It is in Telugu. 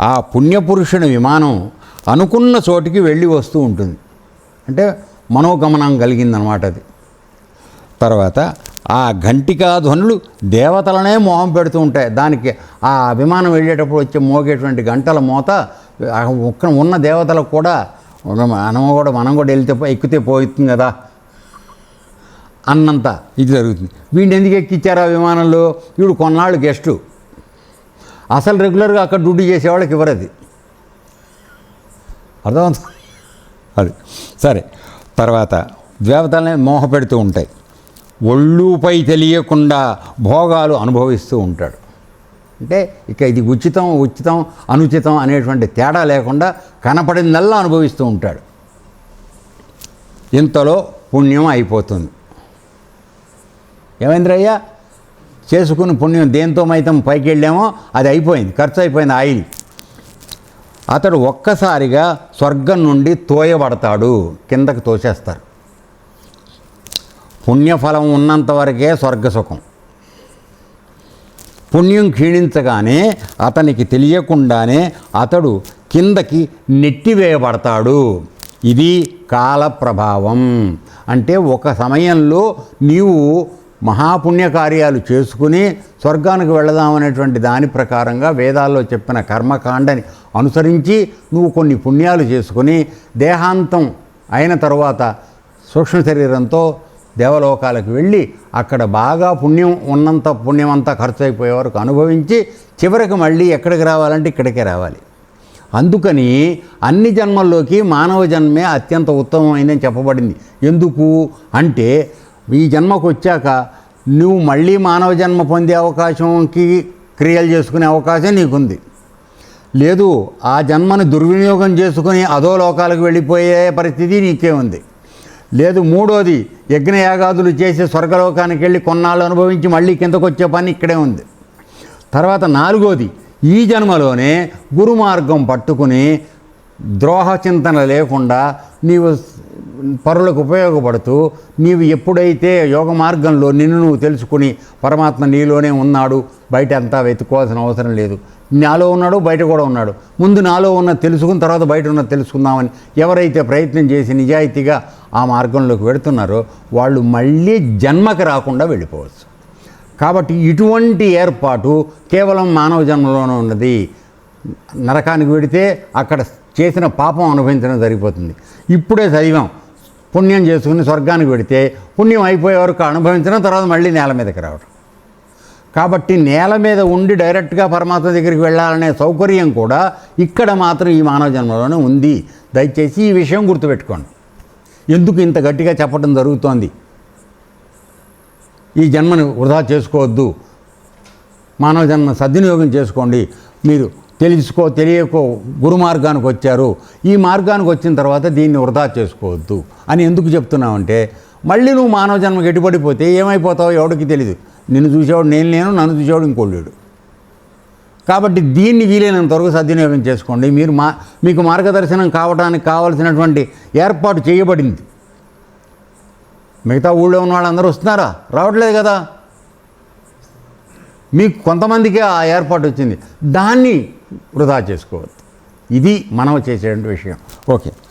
ఆ పుణ్యపురుషుని విమానం అనుకున్న చోటికి వెళ్ళి వస్తూ ఉంటుంది. అంటే మనోగమనం కలిగిందనమాట అది. తర్వాత ఆ ఘంటికా ధ్వనులు దేవతలనే మోహం పెడుతూ ఉంటాయి. దానికి ఆ విమానం వెళ్ళేటప్పుడు వచ్చే మోగేటువంటి గంటల మోత ఉన్న దేవతలకు కూడా మనం కూడా మనం కూడా వెళ్తే ఎక్కితే పోతుంది కదా అన్నంత ఇది జరుగుతుంది. వీడిని ఎందుకు ఎక్కిచ్చారు ఆ విమానంలో? వీడు కొన్నాళ్ళు గెస్టు. అసలు రెగ్యులర్గా అక్కడ డ్యూటీ చేసేవాళ్ళకి ఇవ్వరు అది అర్థమవుతుంది? అది. సరే. తర్వాత దేవతలనే మోహ పెడుతూ ఉంటాయి ఒళ్ళుపై తెలియకుండా భోగాలు అనుభవిస్తూ ఉంటాడు. అంటే ఇక ఇది ఉచితం ఉచితం అనుచితం అనేటువంటి తేడా లేకుండా కనపడిందల్లా అనుభవిస్తూ ఉంటాడు. ఇంతలో పుణ్యం అయిపోతుంది. ఏమైందిరయ్యా? చేసుకుని పుణ్యం దేంతో మైతం పైకి వెళ్ళామో అది అయిపోయింది ఖర్చు అయిపోయింది ఆయిల్. అతడు ఒక్కసారిగా స్వర్గం నుండి తోయబడతాడు కిందకు తోసేస్తారు. పుణ్యఫలం ఉన్నంత వరకే స్వర్గసుఖం పుణ్యం క్షీణించగానే అతనికి తెలియకుండానే అతడు కిందకి నెట్టివేయబడతాడు. ఇది కాల ప్రభావం అంటే ఒక సమయంలో నీవు మహాపుణ్యకార్యాలు చేసుకుని స్వర్గానికి వెళదామనేటువంటి దాని ప్రకారంగా వేదాల్లో చెప్పిన కర్మకాండని అనుసరించి నువ్వు కొన్ని పుణ్యాలు చేసుకుని దేహాంతం అయిన తరువాత సూక్ష్మ శరీరంతో దేవలోకాలకు వెళ్ళి అక్కడ బాగా పుణ్యం ఉన్నంత పుణ్యం అంతా ఖర్చు అయిపోయే వరకు అనుభవించి చివరికి మళ్ళీ ఎక్కడికి రావాలంటే ఇక్కడికే రావాలి. అందుకని అన్ని జన్మల్లోకి మానవ జన్మే అత్యంత ఉత్తమమైందని చెప్పబడింది. ఎందుకు? అంటే ఈ జన్మకు వచ్చాక నువ్వు మళ్ళీ మానవ జన్మ పొందే అవకాశంకి క్రియలు చేసుకునే అవకాశం నీకుంది. లేదు ఆ జన్మను దుర్వినియోగం చేసుకుని అధో లోకాలకు వెళ్ళిపోయే పరిస్థితి నీకే ఉంది. లేదు మూడోది యజ్ఞయాగాదులు చేసి స్వర్గలోకానికి వెళ్ళి కొన్నాళ్ళు అనుభవించి మళ్ళీ కిందకు వచ్చే పని ఇక్కడే ఉంది. తర్వాత నాలుగోది ఈ జన్మలోనే గురుమార్గం పట్టుకుని ద్రోహ చింతన లేకుండా నీవు పరులకు ఉపయోగపడుతూ నీవు ఎప్పుడైతే యోగ మార్గంలో నిన్ను నువ్వు తెలుసుకుని పరమాత్మ నీలోనే ఉన్నాడు బయట అంతా వెతుక్కోవాల్సిన అవసరం లేదు. నాలో ఉన్నాడు బయట కూడా ఉన్నాడు. ముందు నాలో ఉన్న తెలుసుకున్న తర్వాత బయట ఉన్న తెలుసుకుందామని ఎవరైతే ప్రయత్నం చేసి నిజాయితీగా ఆ మార్గంలోకి వెడుతున్నారో వాళ్ళు మళ్ళీ జన్మకి రాకుండా వెళ్ళిపోవచ్చు. కాబట్టి ఇటువంటి ఏర్పాటు కేవలం మానవ జన్మలోనే ఉన్నది. నరకానికి వెడితే అక్కడ చేసిన పాపం అనుభవించడం సరిపోతుంది ఇప్పుడే చదివాం పుణ్యం చేసుకుని స్వర్గానికి పెడితే పుణ్యం అయిపోయే వరకు అనుభవించడం తర్వాత మళ్ళీ నేల మీదకి రావడం కాబట్టి నేల మీద ఉండి డైరెక్ట్గా పరమాత్మ దగ్గరికి వెళ్ళాలనే సౌకర్యం కూడా ఇక్కడ మాత్రం ఈ మానవ జన్మలోనే ఉంది. దయచేసి ఈ విషయం గుర్తుపెట్టుకోండి. ఎందుకు ఇంత గట్టిగా చెప్పడం జరుగుతోంది? ఈ జన్మను వృధా చేసుకోవద్దు. మానవ జన్మ సద్వినియోగం చేసుకోండి. మీరు తెలుసుకో తెలియకో గురు మార్గానికి వచ్చారు. ఈ మార్గానికి వచ్చిన తర్వాత దీన్ని వృధా చేసుకోవద్దు అని ఎందుకు చెప్తున్నామంటే మళ్ళీ నువ్వు మానవ జన్మకి ఎటుపడిపోతే ఏమైపోతావో ఎవడికి తెలియదు నిన్ను చూసేవాడు నేను లేను నన్ను చూసేవాడు ఇంకోళ్ళాడు కాబట్టి దీన్ని వీలైనంత వరకు సద్వినియోగం చేసుకోండి. మీరు మా మీకు మార్గదర్శనం కావడానికి కావాల్సినటువంటి ఏర్పాటు చేయబడింది. మిగతా ఊళ్ళో ఉన్న వాళ్ళందరూ వస్తున్నారా? రావట్లేదు కదా. మీకు కొంతమందికి ఆ ఏర్పాటు వచ్చింది. దాన్ని వృధా చేసుకోవద్దు. ఇది మనం చేసే విషయం. ఓకే.